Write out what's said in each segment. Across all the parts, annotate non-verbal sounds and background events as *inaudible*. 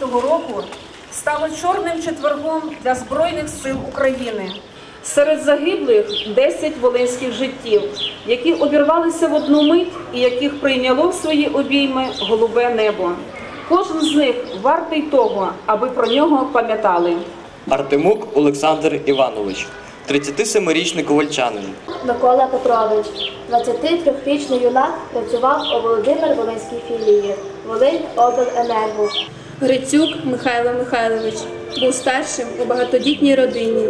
22 2014 року стало чорним четвергом для Збройних сил України. Серед загиблих 10 волинських життів, які обірвалися в одну мить і яких прийняло в свої обійми голубе небо. Кожен з них вартий того, аби про нього пам'ятали. Артемук Олександр Іванович, 37-річний ковальчанин. Микола Петрович, 23-річний юнак, працював у Володимир Волинській філії Волинь Обленерго. Грицюк Михайло Михайлович був старшим у багатодітній родині.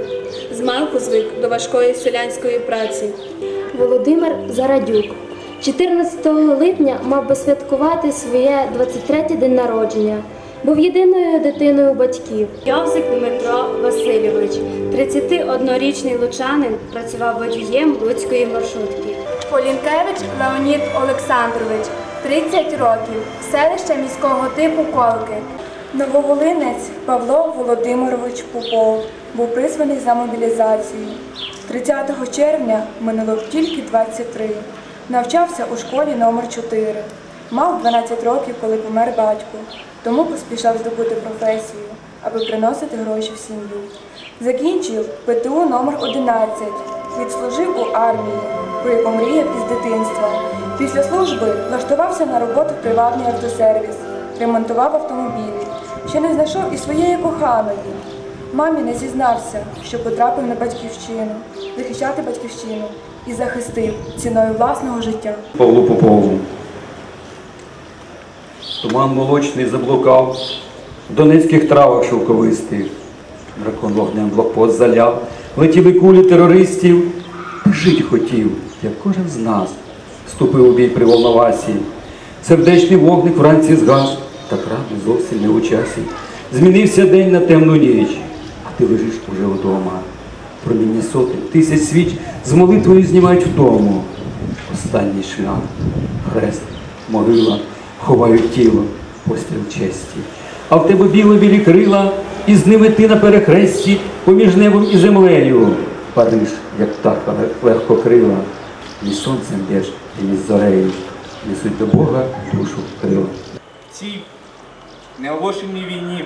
Змалку звик до важкої селянської праці. Володимир Зарадюк. 14 липня мав би святкувати своє 23 день народження. Був єдиною дитиною батьків. Йовзик Дмитро Васильович, 31-річний лучанин, працював водієм Луцької маршрутки. Полінкевич Леонід Олександрович, 30 років, селище міського типу Колки. Нововолинець Павло Володимирович Попов був призваний за мобілізацію. 30 червня минуло тільки 23. Навчався у школі номер 4 Мав 12 років, коли помер батько, тому поспішав здобути професію, аби приносити гроші в сім'ю. Закінчив ПТУ номер 11 відслужив у армії, про яку мріяв із дитинства. Після служби влаштувався на роботу в приватний автосервіс, ремонтував автомобілі. Ще не знайшов і своєї коханої. Мамі не зізнався, що потрапив на батьківщину, захищати батьківщину і захистив ціною власного життя. Павлу Попову. Туман молочний заблукав, в донецьких травах шовковистих. Дракон вогнем блокпост заляв, летіли кулі терористів. Та жить хотів, як кожен з нас, вступив у бій при Волновасі. Сердечний вогник вранці згас, та правда зовсім не у часі. Змінився день на темну ніч, а ти лежиш уже вдома. Проміння сотень, тисяч свіч з молитвою знімають вдому. Останній шлях, хрест, могила, ховають тіло, постріл честі. А в тебе біло-білі крила, і з ними ти на перехресті, поміж небом і землею. Париж, як птаха легко крила, ні сонцем б'єш, і ні зорею, несуть до Бога душу. В цій неоголошеній війні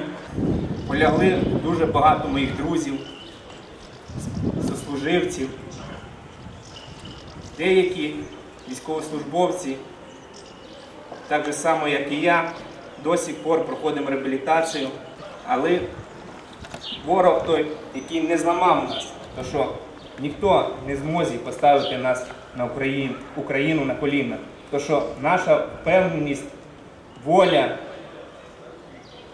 полягли дуже багато моїх друзів, сослуживців, деякі військовослужбовці, так же само, як і я, до сих пор проходимо реабілітацію, але ворог той, який не зламав нас, то що ніхто не зможе поставити нас на Україну, Україну на коліна, то що наша впевненість, воля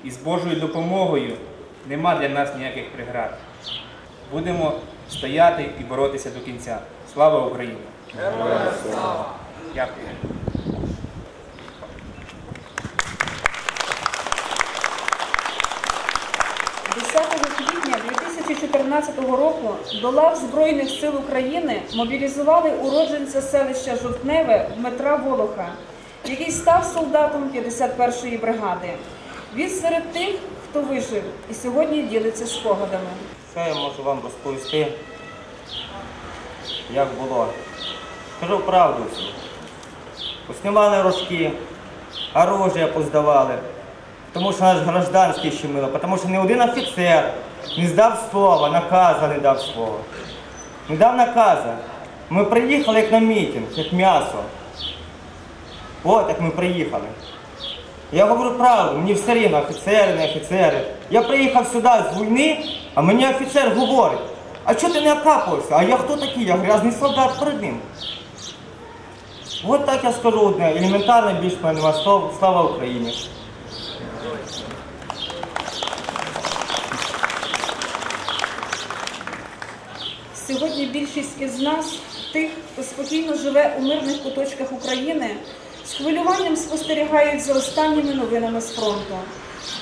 і з Божою допомогою нема для нас ніяких преград. Будемо стояти і боротися до кінця. Слава Україні! Дякую. – 10 квітня 2014 року до лав Збройних сил України мобілізували уродженця селища Жовтневе Дмитра Волоха, який став солдатом 51-ї бригади. Він серед тих, хто вижив і сьогодні ділиться спогадами. Що я можу вам розповісти, як було? Скажу правду всю. Поснімали рожки, оружие поздавали, тому що наш гражданський щемило, тому що не один офіцер не здав слова, наказа не дав слова. Не дав наказа. Ми приїхали як на мітинг, як м'ясо. От як ми приїхали. Я говорю правду, мені все рівно, офіцери, не офіцери. Я приїхав сюди з війни, а мені офіцер говорить, а чого ти не окапувався? А я хто такий? Я грязний солдат перед ним. От так я скажу одне, елементарно більш мене слава Україні. Сьогодні більшість із нас, тих, хто спокійно живе у мирних куточках України, з хвилюванням спостерігають за останніми новинами з фронту.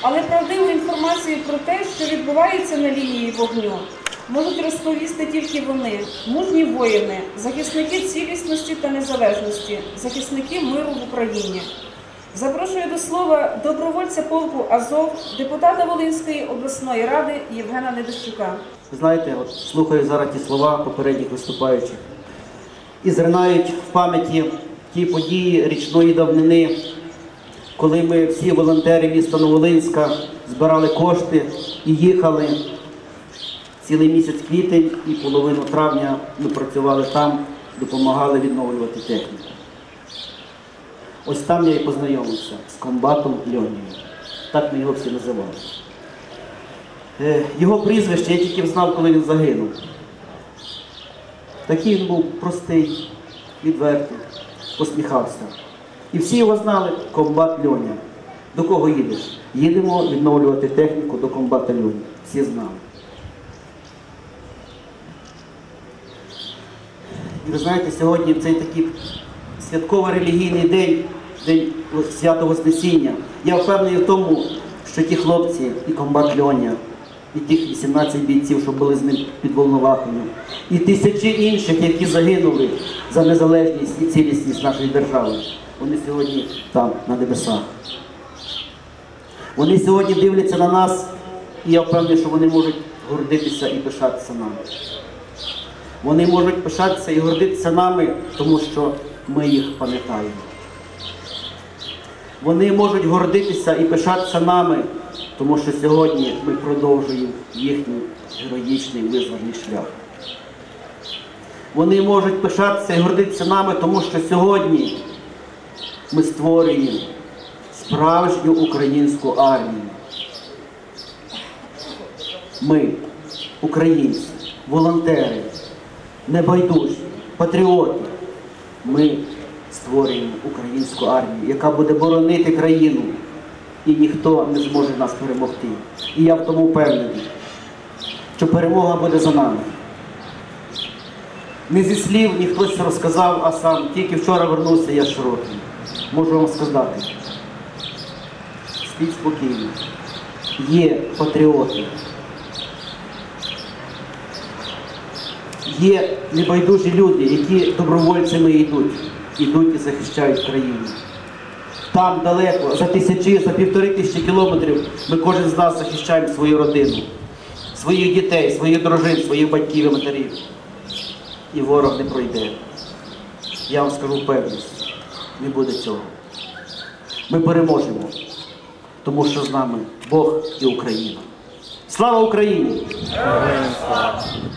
Але правдиву інформацію про те, що відбувається на лінії вогню, можуть розповісти тільки вони, мужні воїни, захисники цілісності та незалежності, захисники миру в Україні. Запрошую до слова добровольця полку Азов, депутата Волинської обласної ради Євгена Недощука. Знаєте, от слухаю зараз ті слова попередніх виступаючих і зринають в пам'яті ті події річної давнини, коли ми всі волонтери міста Новолинська збирали кошти і їхали цілий місяць квітень і половину травня ми працювали там, допомагали відновлювати техніку. Ось там я і познайомився з комбатом Льонією. Так ми його всі називали. Е, Його прізвище я тільки знав, коли він загинув. Такий він був простий, відвертий, посміхався. І всі його знали комбат Льоня. До кого їдеш? Їдемо відновлювати техніку до комбата Льоні. Всі знали. І ви знаєте, сьогодні цей такий святково-релігійний день, день свято Вознесіння. Я впевнений в тому, що ті хлопці, і комбат Льоня, і тих 18 бійців, що були з ним під Волновахою, і тисячі інших, які загинули за незалежність і цілісність нашої держави, вони сьогодні там, на небесах. Вони сьогодні дивляться на нас, і я впевнений, що вони можуть гордитися і пишатися нами. Вони можуть пишатися і гордитися нами, тому що ми їх пам'ятаємо. Вони можуть гордитися і пишатися нами, тому що сьогодні ми продовжуємо їхній героїчний визвольний шлях. Вони можуть пишатися і гордитися нами, тому що сьогодні ми створюємо справжню українську армію. Ми, українці, волонтери, небайдужі, патріоти. Ми створюємо українську армію, яка буде боронити країну, і ніхто не зможе нас перемогти. І я в тому впевнений, що перемога буде за нами. Не зі слів ніхто це розказав, а сам тільки вчора вернувся я з широким. Можу вам сказати. Спіть спокійно. Є патріоти. Є небайдужі люди, які добровольцями йдуть, йдуть і захищають країну. Там далеко, за тисячі, за півтори тисячі кілометрів, ми кожен з нас захищаємо свою родину, своїх дітей, своїх дружин, своїх батьків і матерів. І ворог не пройде. Я вам скажу впевненість, не буде цього. Ми переможемо, тому що з нами Бог і Україна. Слава Україні! Найстрашніше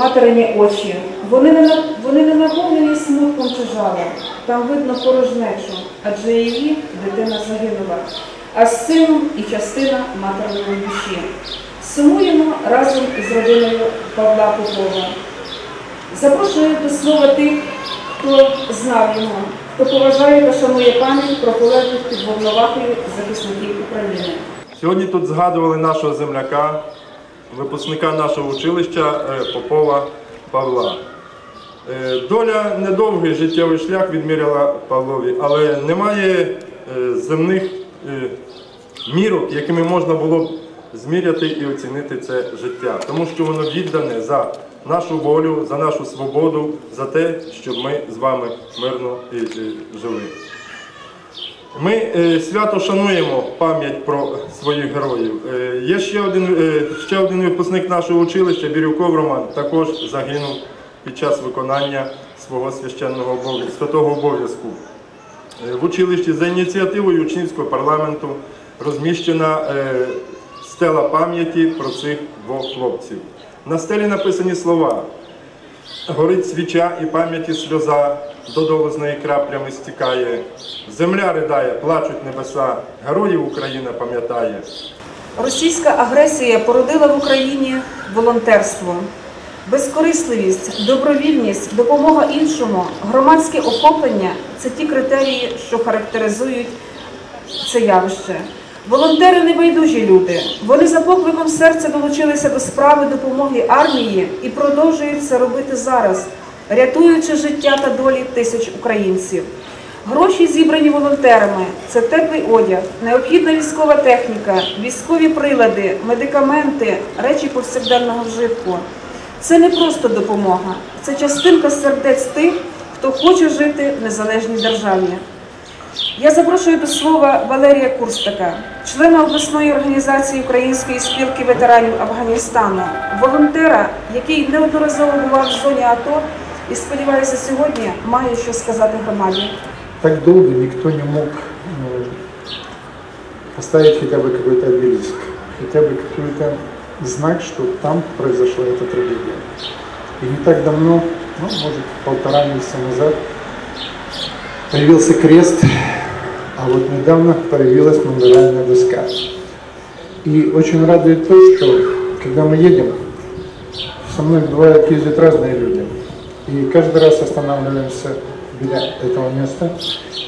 материні очі. Вони не, вони не наповнені смутком чи жалем. Там видно порожнечу, адже її дитина загинула, а з сином і частина материної душі. Сумуємо разом із родиною Павла Попова. Запрошую до слова тих, хто знав його, хто поважає та шанує пам'ять про полеглих під захисників України. Сьогодні тут згадували нашого земляка, випускника нашого училища е, Попова Павла. Е, Доля недовгий життєвий шлях відміряла Павлові, але немає е, земних мірок, якими можна було б зміряти і оцінити це життя, тому що воно віддане за нашу волю, за нашу свободу, за те, щоб ми з вами мирно жили. Ми е, свято шануємо пам'ять про своїх героїв. Е, є ще один, е, ще один випускник нашого училища, Бірюков Роман, також загинув під час виконання свого священного обов'язку, святого обов'язку. В училищі за ініціативою учнівського парламенту розміщена стела пам'яті про цих двох хлопців. На стелі написані слова. Горить свіча і пам'яті сльоза, додолу з неї краплями стікає. Земля ридає, плачуть небеса, героїв Україна пам'ятає. Російська агресія породила в Україні волонтерство. Безкорисливість, добровільність, допомога іншому, громадське охоплення це ті критерії, що характеризують це явище. Волонтери небайдужі люди. Вони за покликом серця долучилися до справи допомоги армії і продовжують це робити зараз, рятуючи життя та долі тисяч українців. Гроші, зібрані волонтерами, це теплий одяг, необхідна військова техніка, військові прилади, медикаменти, речі повсякденного вжитку. Це не просто допомога, це частинка сердець тих, хто хоче жити в незалежній державі. Я запрошую до слова Валерія Курстака, члена обласної організації Української спілки ветеранів Афганістану, волонтера, який неодноразово бував в зоні АТО і сподіваюся, сьогодні маю що сказати громаді. Так долго никто не мог ну, поставить хотя бы какой-то обелиск, хотя бы какой-то знак, что там произошла эта трагедия. И не так давно, ну, может, полтора месяца назад, появился крест, а вот недавно появилась мемориальная доска. И очень радует то, что когда мы едем, со мной бывают ездят разные люди. И каждый раз останавливаемся біля этого места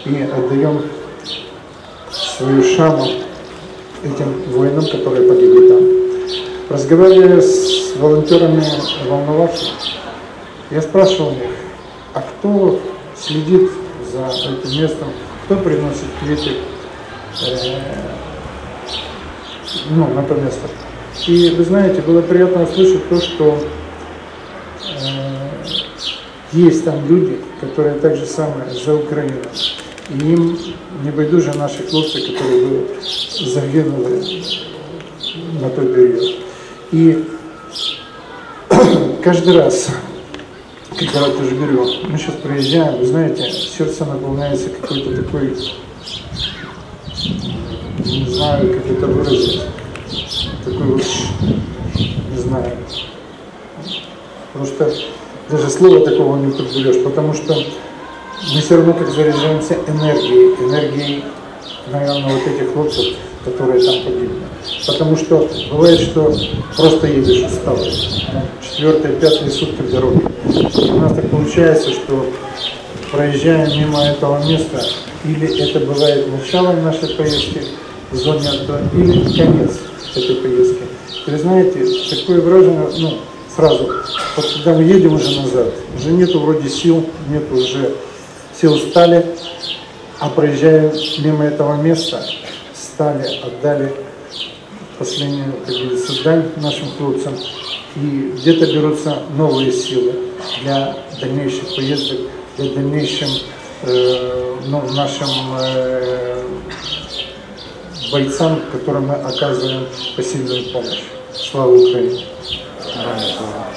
и отдаем свою шану этим воинам, которые погибли там. Разговаривая с волонтерами Волновахи, я спрашивал их, а кто следит за этим местом, кто приносит кветы э, ну, на то место. И вы знаете, было приятно услышать то, что э, есть там люди, которые так же самое за Украину. И им не байдуже наши хлопцы, которые были загинули на той период. И *clears throat* каждый раз, я тоже говорю, мы сейчас приезжаем, вы знаете, сердце наполняется какой-то такой, не знаю, как это выразить, такой вот, не знаю, просто даже слова такого не подберешь, потому что мы все равно как заряжаемся энергией, энергией, наверное, вот этих хлопцев, которые там погибли. Потому что бывает, что просто едешь устал, четвертые, пятые сутки дороги. И у нас так получается, что проезжаем мимо этого места, или это бывает начало нашей поездки в зоне АТО, или конец этой поездки. Вы знаете, такое выражение, ну, сразу, вот когда мы едем уже назад, уже нету вроде сил, нету уже, все устали, а проезжаем мимо этого места, стали, отдали последнюю, как говорится, дань нашим хлопцам, и где-то берутся новые силы для дальнейших поездок, для дальнейшим э, ну, нашим э, бойцам, которым мы оказываем посильную помощь. Слава Украине! Ініція-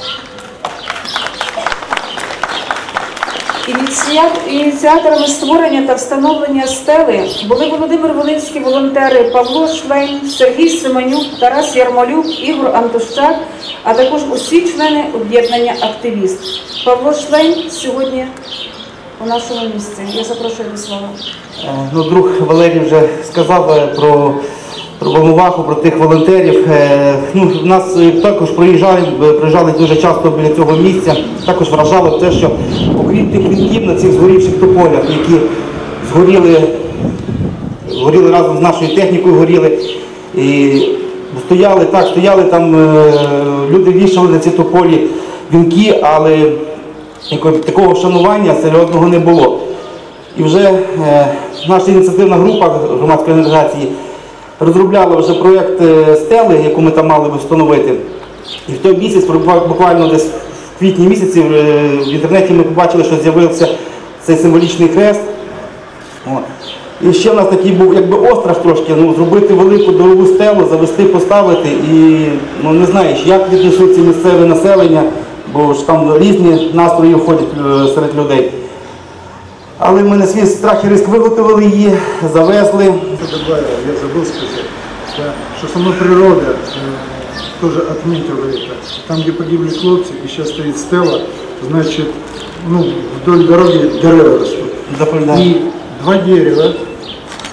Ініціаторами створення та встановлення стели були Володимир Волинський волонтери Павло Шлейн, Сергій Семенюк, Тарас Ярмолюк, Ігор Антощак, а також усі члени об'єднання Активіст. Павло Шлейн сьогодні у нашому місці. Я запрошую до слова. Е, Ну, друг Валерій вже сказав е, про, про Волноваху, про тих волонтерів. Е, Ну, нас е, також проїжджали, е, проїжджали дуже часто біля цього місця. Також вражало те, що окрім тих вінків на цих згорівших тополях, які згоріли, горіли разом з нашою технікою, горіли. І стояли так, стояли там, люди вішали на ці тополі вінки, але такого вшанування серйозного не було. І вже наша ініціативна група громадської організації розробляла вже проєкт е, стели, яку ми там мали би встановити. І в той місяць, буквально десь в квітні місяці, е, в інтернеті ми побачили, що з'явився цей символічний хрест. І ще в нас такий був якби острах трошки, ну, зробити велику дорогу стелу, завести, поставити. І ну, не знаєш, як віднесуться місцеве населення, бо ж там різні настрої входять е, серед людей. Але ми на свій страх і риск виготовили її, завезли. Что добавил, я забыл сказать, да, что сама природа э, тоже отметила это. Там, где погибли хлопцы, и сейчас стоит стела, значит, ну, вдоль дороги дерева растут. И два дерева,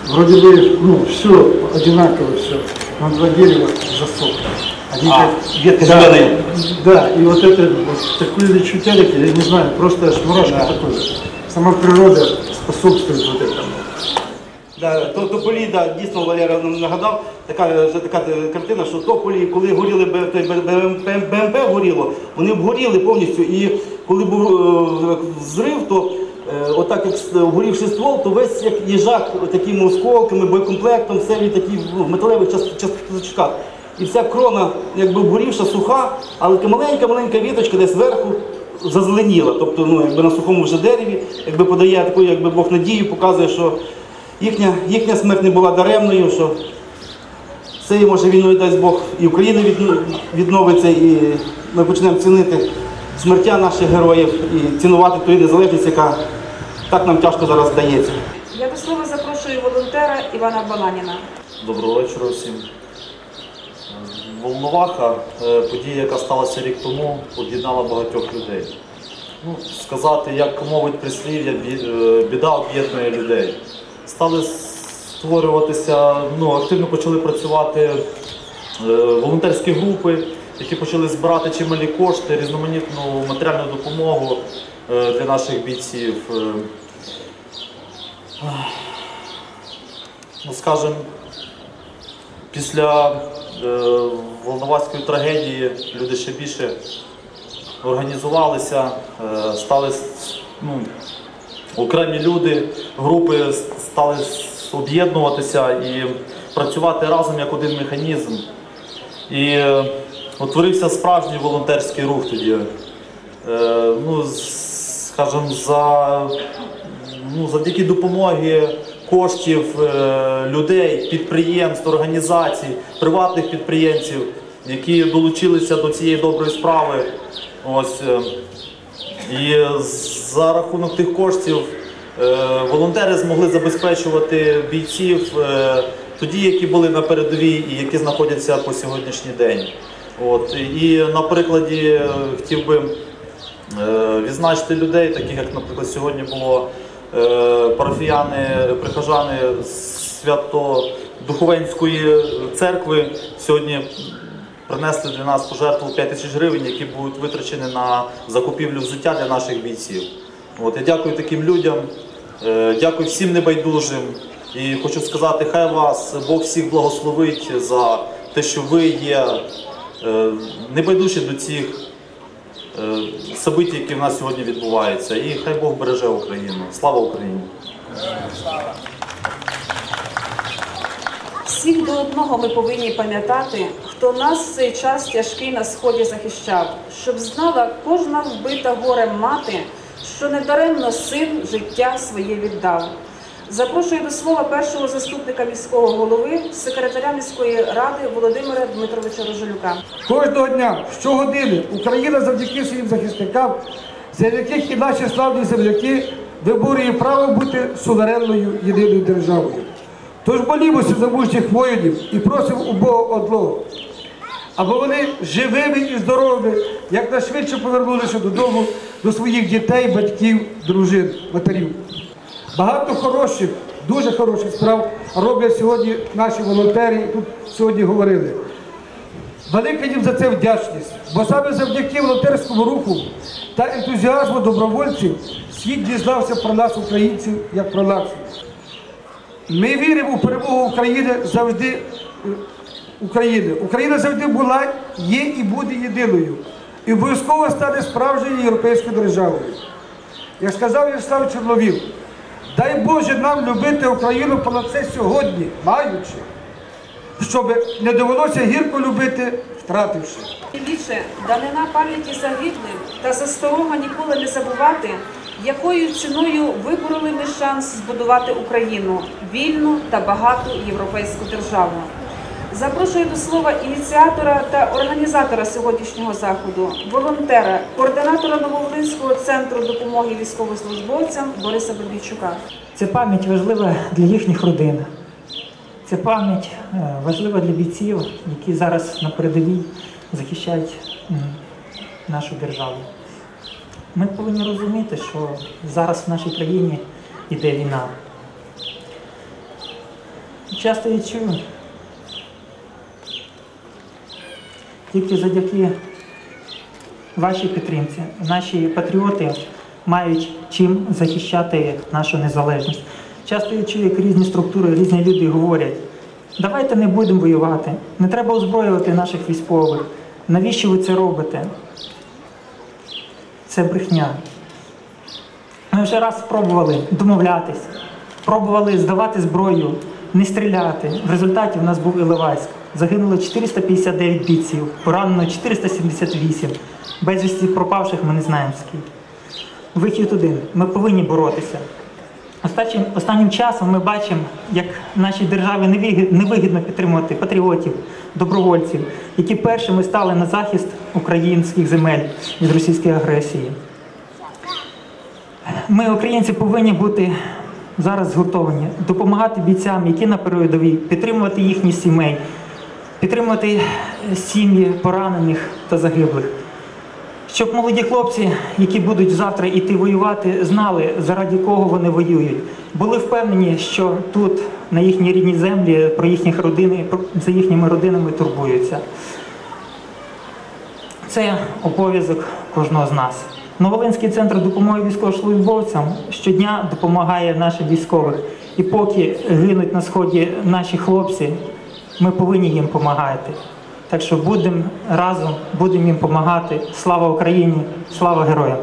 вроде бы, ну, все одинаково все, но два дерева засохли. Они А, как- ветки да, зеленые. Да, и вот это, вот такой чутялик, я не знаю, просто аж мурашка такой. Сама природа способствует вот этому. Да, то, тополі, да, дійсно Валера нам нагадав, така, вже така картина, що тополі, коли горіли Б- Б- Б- БМП горіло, вони обгоріли повністю. І коли був е, взрив, то е, отак як горівши ствол, то весь як їжак такими осколками, боєкомплектом, все він такий в металевих час- часточках. І вся крона якби обгорівша, суха, але така маленька-маленька віточка десь зверху зазеленіла. Тобто ну, якби на сухому вже дереві, якби подає таку, якби Бог надію, показує, що їхня, їхня смерть не була даремною, що цією може війною дасть Бог і Україна відновиться, і ми почнемо цінити смертя наших героїв і цінувати ту незалежність, яка так нам тяжко зараз вдається. Я до слова запрошую волонтера Івана Баланіна. Доброго вечора всім. Волноваха, е, подія, яка сталася рік тому, об'єднала багатьох людей. Ну, сказати, як мовить прислів'я, е, біда об'єднує людей. Стали створюватися, ну, активно почали працювати е, волонтерські групи, які почали збирати чималі кошти, різноманітну матеріальну допомогу для наших бійців. Ну, скажімо, Після Волноваської трагедії люди ще більше організувалися, е, стали ну, окремі люди, групи стали об'єднуватися і працювати разом як один механізм. І е, утворився справжній волонтерський рух тоді. Е, ну, скажімо, за, ну, завдяки допомоги коштів е, людей, підприємств, організацій, приватних підприємців, які долучилися до цієї доброї справи. Ось, е, і за рахунок тих коштів е, волонтери змогли забезпечувати бійців тоді, які були на передовій і які знаходяться по сьогоднішній день. От, і на прикладі хотів би відзначити людей, таких як, наприклад, сьогодні було парафіяни, прихожани Свято-Духовенської церкви. Сьогодні принесли для нас пожертву 5 тисяч гривень, які будуть витрачені на закупівлю взуття для наших бійців. От, я дякую таким людям, е, дякую всім небайдужим. І хочу сказати, хай вас Бог всіх благословить за те, що ви є е, небайдужі до цих е, событий, які в нас сьогодні відбуваються. І хай Бог береже Україну. Слава Україні! Всіх до одного ми повинні пам'ятати, хто нас в цей час тяжкий на сході захищав, щоб знала кожна вбита горем мати, що недаремно син життя своє віддав. Запрошую до слова першого заступника міського голови, секретаря міської ради Володимира Дмитровича Рожелюка. Кожного дня, щогодини, Україна завдяки своїм захисникам, серед яких і наші славні земляки, виборює право бути суверенною єдиною державою. Тож молімося за мужніх воїнів і просимо у Бога одного, аби вони живими і здоровими, якнайшвидше повернулися додому до своїх дітей, батьків, дружин, матерів. Багато хороших, дуже хороших справ роблять сьогодні наші волонтери, і тут сьогодні говорили. Велика їм за це вдячність, бо саме завдяки волонтерському руху та ентузіазму добровольців світ дізнався про нас, українців, як про націю. Ми віримо у перемогу України завжди е, України. Україна завжди була, є і буде єдиною. І обов'язково стане справжньою європейською державою. Як сказав Ярослав Чорновіл, дай Боже нам любити Україну понад це сьогодні, маючи, щоб не довелося гірко любити, втративши. Більше данина пам'яті загиблим та засторога ніколи не забувати, якою ціною вибороли ми шанс збудувати Україну вільну та багату європейську державу. Запрошую до слова ініціатора та організатора сьогоднішнього заходу, волонтера, координатора Нововолинського центру допомоги військовослужбовцям Бориса Бабійчука. Ця пам'ять важлива для їхніх родин. Ця пам'ять е, важлива для бійців, які зараз на передовій захищають нашу державу. Ми повинні розуміти, що зараз в нашій країні йде війна. Часто я чую, тільки завдяки вашій підтримці наші патріоти мають чим захищати нашу незалежність. Часто я чую, як різні структури, різні люди говорять, давайте не будемо воювати, не треба озброювати наших військових. Навіщо ви це робите? Це брехня. Ми вже раз спробували домовлятись, пробували здавати зброю, не стріляти. В результаті в нас був Іловайськ. Загинуло 459 бійців, поранено 478. Безвісті пропавших ми не знаємо скільки. Вихід один. Ми повинні боротися. Останнім, останнім часом ми бачимо, як нашій державі невигідно підтримувати патріотів, добровольців, які першими стали на захист українських земель від російської агресії. Ми, українці, повинні бути зараз згуртовані, допомагати бійцям, які на передовій, підтримувати їхні сімей, підтримувати сім'ї поранених та загиблих. Щоб молоді хлопці, які будуть завтра йти воювати, знали, заради кого вони воюють, були впевнені, що тут, на їхній рідній землі, про їхніх родини, за їхніми родинами турбуються. Це обов'язок кожного з нас. Новолинський центр допомоги військовослужбовцям щодня допомагає нашим військових. І поки гинуть на сході наші хлопці, ми повинні їм допомагати. Так що будемо разом, будемо їм допомагати. Слава Україні, слава героям!